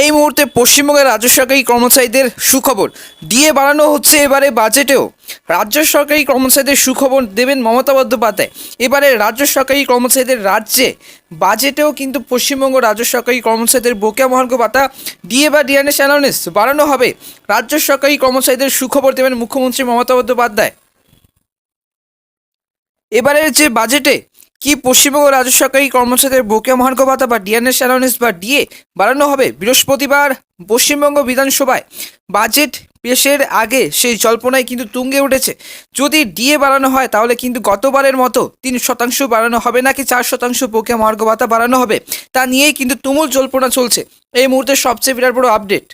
এই মুহূর্তে পশ্চিমবঙ্গের রাজ্য সরকারি কর্মচারীদের সুখবর। দিয়ে বাড়ানো হচ্ছে এবারে বাজেটেও। রাজ্য সরকারি কর্মচারীদের সুখবর দেবেন মমতা বন্দ্যোপাধ্যায়। এবারে রাজ্য সরকারি কর্মচারীদের রাজ্যে বাজেটেও কিন্তু পশ্চিমবঙ্গ রাজ্য সরকারি কর্মচারীদের বকেয়া মহার্ঘ ভাতা। ডিএ বা ডিএনএস অ্যালাউন্স বাড়ানো হবে। রাজ্য সরকারি কর্মচারীদের সুখবর দেবেন মুখ্যমন্ত্রী মমতা বন্দ্যোপাধ্যায়। এবারের যে বাজেটে কি পশ্চিমবঙ্গ রাজ্য সরকারি কর্মচারীদের বকেয়া মহার্ঘ ভাতা বা ডিএনএস অ্যালাউন্স বা ডিএ বাড়ানো হবে? বৃহস্পতিবার পশ্চিমবঙ্গ বিধানসভায় বাজেট পেশের আগে সেই জল্পনায় কিন্তু তুঙ্গে উঠেছে। যদি ডিএ বাড়ানো হয়, তাহলে কিন্তু গতবারের মতো তিন শতাংশ বাড়ানো হবে নাকি চার শতাংশ বকেয়া মহার্ঘ ভাতা বাড়ানো হবে? তা নিয়েই কিন্তু তুমুল জল্পনা চলছে। এই মুহূর্তে সবচেয়ে বিরাট বড় আপডেট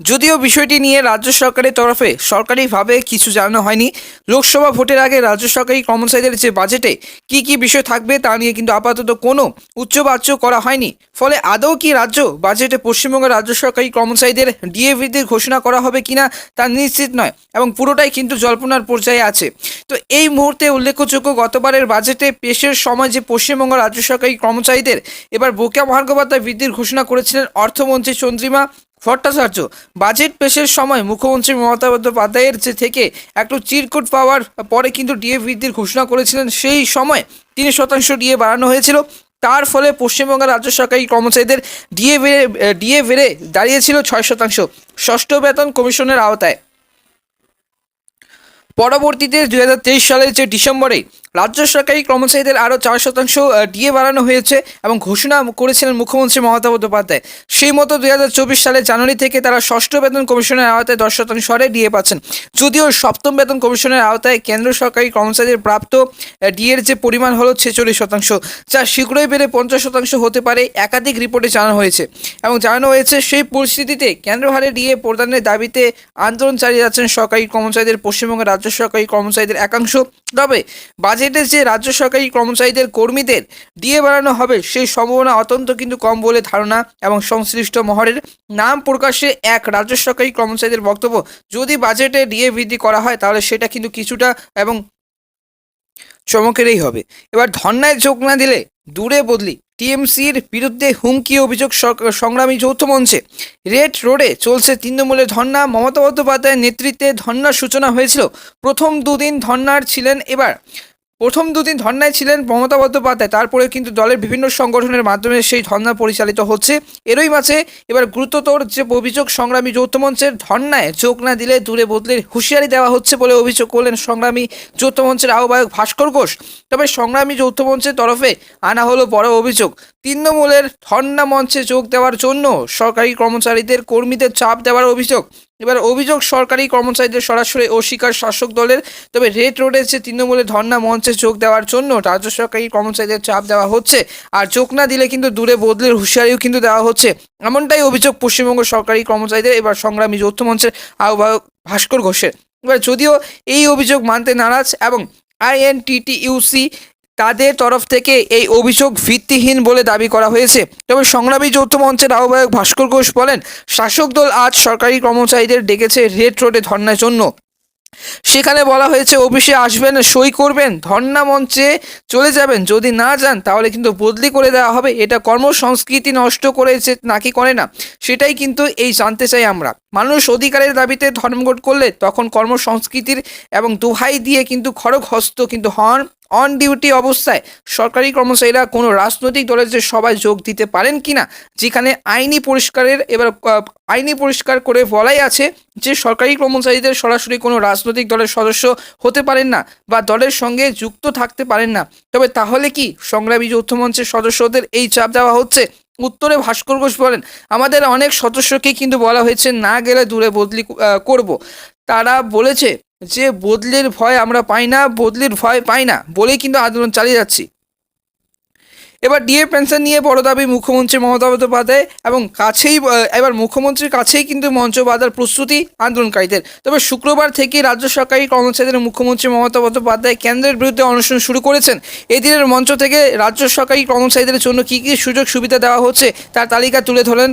যদিও বিষয়টি নিয়ে রাজ্য সরকারের তরফে সরকারিভাবে কিছু জানানো হয়নি, লোকসভা ভোটের আগে রাজ্য সরকারি কর্মচারীদের যে বাজেটে কি কি বিষয় থাকবে তা নিয়ে কিন্তু আপাতত কোনো উচ্চবাচ্য করা হয়নি। ফলে আদৌ কি রাজ্য বাজেটে পশ্চিমবঙ্গের রাজ্য সরকারি কর্মচারীদের ডিএ বৃদ্ধির ঘোষণা করা হবে কিনা তা নিশ্চিত নয় এবং পুরোটাই কিন্তু জল্পনার পর্যায়ে আছে। তো এই মুহূর্তে উল্লেখযোগ্য গতবারের বাজেটে পেশের সময় যে পশ্চিমবঙ্গ রাজ্য সরকারি কর্মচারীদের এবার বোকা মহার্ঘ বৃদ্ধির ঘোষণা করেছিলেন অর্থমন্ত্রী চন্দ্রিমা ভট্টাচার্য। বাজেট পেশের সময় মুখ্যমন্ত্রী মমতা বন্দ্যোপাধ্যায়ের যে থেকে একটু চিরকুট পাওয়ার পরে কিন্তু ডিএ বৃদ্ধির ঘোষণা করেছিলেন, সেই সময় তিন শতাংশ ডিএ বাড়ানো হয়েছিল। তার ফলে পশ্চিমবঙ্গের রাজ্য সরকারি কর্মচারীদের ডিএ বেড়ে ডিএ বেড়ে দাঁড়িয়েছিল ছয় শতাংশ। ষষ্ঠ বেতন কমিশনের আওতায়। পরবর্তীতে দু হাজার তেইশ সালের যে ডিসেম্বরে রাজ্য সরকারি কর্মচারীদের আরও চার শতাংশ ডিএ বাড়ানো হয়েছে এবং ঘোষণা করেছিলেন মুখ্যমন্ত্রী মমতা বন্দ্যোপাধ্যায়। সেই মতো দুই হাজার চব্বিশ সালের জানুয়ারি থেকে তারা ষষ্ঠ বেতন কমিশনের আওতায় দশ শতাংশ হারে ডিএ পাচ্ছেন। যদিও সপ্তম বেতন কমিশনের আওতায় কেন্দ্র সরকারি কর্মচারীদের প্রাপ্ত ডিএর যে পরিমাণ হলো ছেচল্লিশ শতাংশ, যা শীঘ্রই বেড়ে পঞ্চাশ শতাংশ হতে পারে, একাধিক রিপোর্টে জানানো হয়েছে। এবং জানানো হয়েছে, সেই পরিস্থিতিতে কেন্দ্র হারে ডিএ প্রদানের দাবিতে আন্দোলন চালিয়ে যাচ্ছেন সরকারি কর্মচারীদের, পশ্চিমবঙ্গের রাজ্য সরকারি কর্মচারীদের একাংশ। তবে বাজেটে যে রাজ্য সরকারি কর্মচারীদের কর্মীদের দিয়ে বাড়ানো হবে। সেই সম্ভাবনা অত্যন্ত কিন্তু কম বলে ধারণা এবং সংশ্লিষ্ট মহরের নাম প্রকাশে এক রাজ্য সরকারি কর্মচারীদের বক্তব্য। যদি বাজেটে ডিএ বৃদ্ধি করা হয়, তাহলে সেটা কিন্তু কিছুটা এবং চমকেরই হবে। এবার ধর্নায় যোগ না দিলে দূরে বদলি। টিএমসির বিরুদ্ধে হুমকি অভিযোগ সংগ্রামী যৌথ মঞ্চে। রেড রোডে চলছে তৃণমূলের ধর্না। মমতা বন্দ্যোপাধ্যায়ের নেতৃত্বে ধর্নার সূচনা হয়েছিল। প্রথম দুদিন ধর্নার ছিলেন এবার। প্রথম দুদিন ধর্নায় ছিলেন মমতা বন্দ্যোপাধ্যায় তারপরে কিন্তু দলের বিভিন্ন সংগঠনের মাধ্যমে সেই ধর্না পরিচালিত হচ্ছে। এরই মাঝে এবার গুরুত্বতর যে অভিযোগ সংগ্রামী যৌথ মঞ্চের ধর্নায় যোগ না দিলে দূরে বদলে হুঁশিয়ারি দেওয়া হচ্ছে বলে অভিযোগ করলেন সংগ্রামী যৌথ মঞ্চের আহ্বায়ক ভাস্কর ঘোষ। তবে সংগ্রামী যৌথ মঞ্চের তরফে আনা হলো বড় অভিযোগ। তৃণমূলের ধর্না মঞ্চে যোগ দেওয়ার জন্য সরকারি কর্মচারীদের কর্মীদের চাপ দেওয়ার অভিযোগ। এবার অভিযোগ, সরকারি কর্মচারীদের সরাসরি অস্বীকার শাসক দলের। তবে রেড রোডের যে তৃণমূলের ধর্না মঞ্চে যোগ দেওয়ার জন্য রাজ্য সরকারি কর্মচারীদের চাপ দেওয়া হচ্ছে আর যোগ না দিলে কিন্তু দূরে বদলের হুঁশিয়ারিও কিন্তু দেওয়া হচ্ছে। এমনটাই অভিযোগ পশ্চিমবঙ্গ সরকারি কর্মচারীদের, এবার সংগ্রামী যৌথ মঞ্চের আহ্বায়ক ভাস্কর ঘোষের। এবার যদিও এই অভিযোগ মানতে নারাজ এবং আইএনটিটিইউসি তাদের তরফ থেকে এই অভিযোগ ভিত্তিহীন বলে দাবি করা হয়েছে। তবে সংগ্রামী যৌথ মঞ্চের আহ্বায়ক ভাস্কর ঘোষ বলেন, শাসক দল আজ সরকারি কর্মচারীদের ডেকেছে রেড রোডে ধর্নার জন্য। সেখানে বলা হয়েছে, অফিসে আসবেন, সই করবেন, ধর্না মঞ্চে চলে যাবেন। যদি না যান, তাহলে কিন্তু বদলি করে দেওয়া হবে। এটা কর্মসংস্কৃতি নষ্ট করেছে, নাকি করে না? সেটাই কিন্তু এই জানতে চাই আমরা। মানুষ অধিকারের দাবিতে ধর্মঘট করলে তখন কর্মসংস্কৃতির এবং দোহাই দিয়ে কিন্তু খড়গ হস্ত কিন্তু হন। অন ডিউটি অবস্থায় সরকারি কর্মচারীরা কোনো রাজনৈতিক দলের যে সবাই যোগ দিতে পারেন কি না যেখানে আইনি পরিষ্কারের এবার আইনি পরিষ্কার করে বলাই আছে যে সরকারি কর্মচারীদের সরাসরি কোনো রাজনৈতিক দলের সদস্য হতে পারেন না বা দলের সঙ্গে যুক্ত থাকতে পারেন না। তবে তাহলে কি সংগ্রামী যৌথ মঞ্চের সদস্যদের এই চাপ দেওয়া হচ্ছে? উত্তরে ভাস্কর ঘোষ বলেন, আমাদের অনেক সদস্যকে কিন্তু বলা হয়েছে না গেলে দূরে বদলি করব। তারা বলেছে যে বদলির ভয় আমরা পাই না, বদলির ভয় পাই না বলেই কিন্তু আন্দোলন চালিয়ে যাচ্ছি। এবার ডিএ পেনশন নিয়ে বড় দাবি মুখ্যমন্ত্রী মমতা বন্দ্যোপাধ্যায় এবং কাছেই এবার মুখ্যমন্ত্রীর কাছেই কিন্তু মঞ্চ বাঁধার প্রস্তুতি আন্দোলনকারীদের। তবে শুক্রবার থেকে রাজ্য সরকারি কর্মচারীদের মুখ্যমন্ত্রী মমতা বন্দ্যোপাধ্যায় কেন্দ্রের বিরুদ্ধে অনশন শুরু করেছেন। এদিনের মঞ্চ থেকে রাজ্য সরকারি কর্মচারীদের জন্য কী কী সুযোগ সুবিধা দেওয়া হচ্ছে তার তালিকা তুলে ধরেন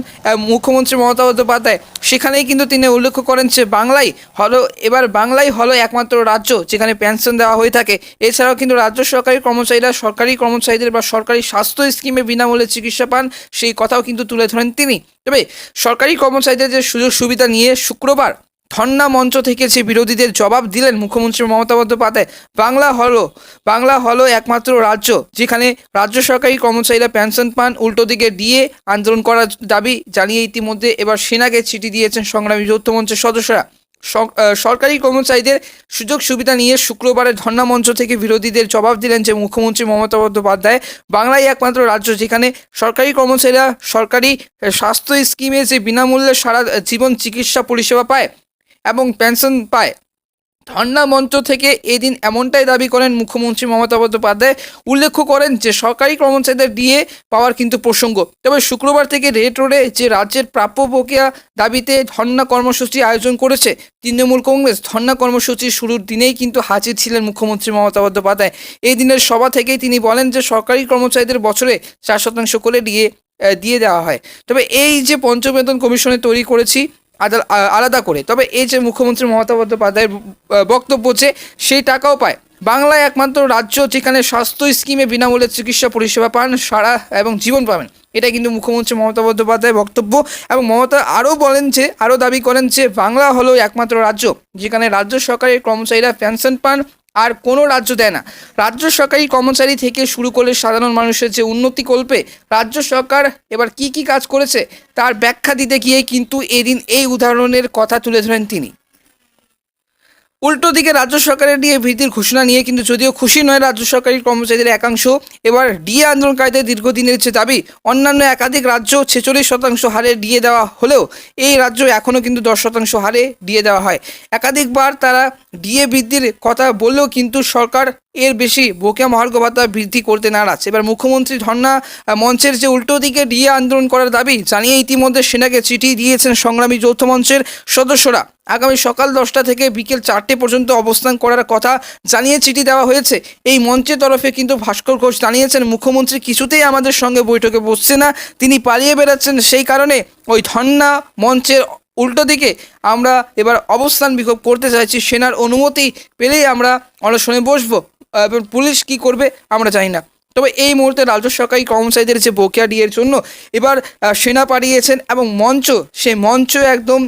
মুখ্যমন্ত্রী মমতা বন্দ্যোপাধ্যায়। সেখানেই কিন্তু তিনি উল্লেখ করেন যে বাংলাই হলো, এবার বাংলাই হলো একমাত্র রাজ্য যেখানে পেনশন দেওয়া হয়ে থাকে। এছাড়াও কিন্তু রাজ্য সরকারি কর্মচারীরা সরকারি কর্মচারীদের বা সরকারি স্বাস্থ্য স্কিমে বিনামূল্যে চিকিৎসা পান, সেই কথাও কিন্তু তুলে ধরেন তিনি। তবে সরকারি কর্মচারীদের যে সুযোগ সুবিধা নিয়ে শুক্রবার ধর্ণা মঞ্চ থেকে যে বিরোধীদের জবাব দিলেন মুখ্যমন্ত্রী মমতা বন্দ্যোপাধ্যায়, বাংলা হলো বাংলা হলো একমাত্র রাজ্য যেখানে রাজ্য সরকারি কর্মচারীরা পেনশন পান, উল্টো দিকে দিয়ে আন্দোলন করার দাবি জানিয়ে ইতিমধ্যে এবার সেনাকে চিঠি দিয়েছেন সংগ্রামী যৌথ মঞ্চের সদস্যরা। সরকারি কর্মচারীদের সুযোগ সুবিধা নিয়ে শুক্রবারে ধর্ণা মঞ্চ থেকে বিরোধীদের জবাব দিলেন যে মুখ্যমন্ত্রী মমতা বন্দ্যোপাধ্যায় বাংলায় একমাত্র রাজ্য যেখানে সরকারি কর্মচারীরা সরকারি স্বাস্থ্য স্কিমে যে বিনামূল্যে সারা জীবন চিকিৎসা পরিষেবা পায় এবং পেনশন পায়। ধর্ণা মঞ্চ থেকে এদিন এমনটাই দাবি করেন মুখ্যমন্ত্রী মমতা বন্দ্যোপাধ্যায়। উল্লেখ করেন যে, সরকারি কর্মচারীদের ডিএ পাওয়ার কিন্তু প্রসঙ্গ। তবে শুক্রবার থেকে রেড রোডে যে রাজ্যের প্রাপ্য প্রক্রিয়া দাবিতে ধর্ণা কর্মসূচি আয়োজন করেছে, তৃণমূল কংগ্রেস ধর্ণা কর্মসূচি শুরুর দিনেই কিন্তু হাজির ছিলেন মুখ্যমন্ত্রী মমতা বন্দ্যোপাধ্যায়। এই দিনের সভা থেকেই তিনি বলেন যে, সরকারি কর্মচারীদের বছরে চার শতাংশ করে ডিএ দিয়ে দেওয়া হয়। তবে এই যে পঞ্চবেতন কমিশনে তৈরি করেছি আলাদা করে। তবে এই যে মুখ্যমন্ত্রী মমতা বন্দ্যোপাধ্যায়ের বক্তব্য যে সেই টাকাও পায়। বাংলায় একমাত্র রাজ্য যেখানে স্বাস্থ্য স্কিমে বিনামূল্যে চিকিৎসা পরিষেবা পান, সারা এবং জীবন পাবেন। এটা কিন্তু মুখ্যমন্ত্রী মমতা বন্দ্যোপাধ্যায়ের বক্তব্য। এবং মমতা আরও বলেন যে, আরও দাবি করেন যে, বাংলা হলো একমাত্র রাজ্য যেখানে রাজ্য সরকারের কর্মচারীরা পেনশন পান আর কোনো রাজ্য দেয় না। রাজ্য সরকারি কর্মচারী থেকে শুরু করে সাধারণ মানুষের যে উন্নতি কল্পে রাজ্য সরকার এবার কি কি কাজ করেছে, তার ব্যাখ্যা দিতে গিয়ে কিন্তু এদিন এই উদাহরণের কথা তুলে ধরেন তিনি। উল্টো দিকে রাজ্য সরকারের ডিএ বৃদ্ধির ঘোষণা নিয়ে, কিন্তু যদিও খুশি নয় রাজ্য সরকারি কর্মচারীদের একাংশ, এবার ডিএ আন্দোলনকারীদের দীর্ঘদিনের যে দাবি, অন্যান্য একাধিক রাজ্য ছেচল্লিশ শতাংশ হারে ডিএ দেওয়া হলেও এই রাজ্য এখনও কিন্তু দশ শতাংশ হারে ডিএ দেওয়া হয়। একাধিকবার তারা ডিএ বৃদ্ধির কথা বললেও কিন্তু সরকার এর বেশি বকেয়া মহার্ঘ ভাতা বৃদ্ধি করতে নারাজ। এবার মুখ্যমন্ত্রী ধর্ণা মঞ্চের যে উল্টো দিকে ডিএ আন্দোলন করার দাবি, জানিয়ে ইতিমধ্যে সেনাকে চিঠি দিয়েছেন সংগ্রামী যৌথ মঞ্চের সদস্যরা। আগামী সকাল দশটা থেকে বিকেল চারটে পর্যন্ত অবস্থান করার কথা জানিয়ে চিঠি দেওয়া হয়েছে। এই মঞ্চের তরফে কিন্তু ভাস্কর ঘোষ জানিয়েছেন, মুখ্যমন্ত্রী কিছুতেই আমাদের সঙ্গে বৈঠকে বসছে না, তিনি পালিয়ে বেড়াচ্ছেন সেই কারণে ওই ধর্ণা মঞ্চের উল্টো দিকে আমরা এবার অবস্থান বিক্ষোভ করতে চাইছি। সেনার অনুমতি পেলেই আমরা অনশনে বসবো। এবার পুলিশ কি করবে আমরা জানি না। তবে এই মুহূর্তে রাজ্য সরকারি কর্মচারীদের যে বকেয়া ডিয়ের জন্য এবার সেনা পাঠিয়েছেন এবং মঞ্চ সে মঞ্চ একদম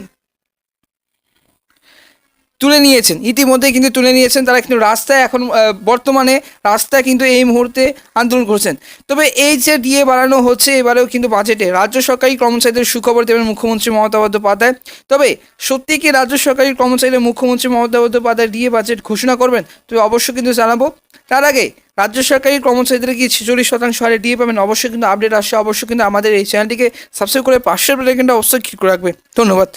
তুলে নিয়েছেন। ইতিমধ্যে কিন্তু তুলে নিয়েছেন। তারা কিন্তু রাস্তায় এখন বর্তমানে রাস্তায় কিন্তু এই মুহূর্তে আন্দোলন করছেন। তবে এই যে ডিএ বাড়ানো হচ্ছে, এবারেও কিন্তু বাজেটে রাজ্য সরকারি কর্মচারীদের সুখবর দেবেন মুখ্যমন্ত্রী মমতা বন্দ্যোপাধ্যায়। তবে সত্যি কি রাজ্য সরকারি কর্মচারীদের মুখ্যমন্ত্রী মমতা বন্দ্যোপাধ্যায় ডিএ বাজেট ঘোষণা করবেন? তবে অবশ্যই কিন্তু জানাব। তার আগে রাজ্য সরকারি কর্মচারীদের কি ছেচল্লিশ শতাংশ হারে ডিএ পাবেন? অবশ্যই কিন্তু আপডেট আসছে অবশ্যই কিন্তু আমাদের এই চ্যানেলটিকে সাবস্ক্রাইব করে পাশের বেলাইকনটা অবশ্যই ক্লিক করে রাখবে। ধন্যবাদ।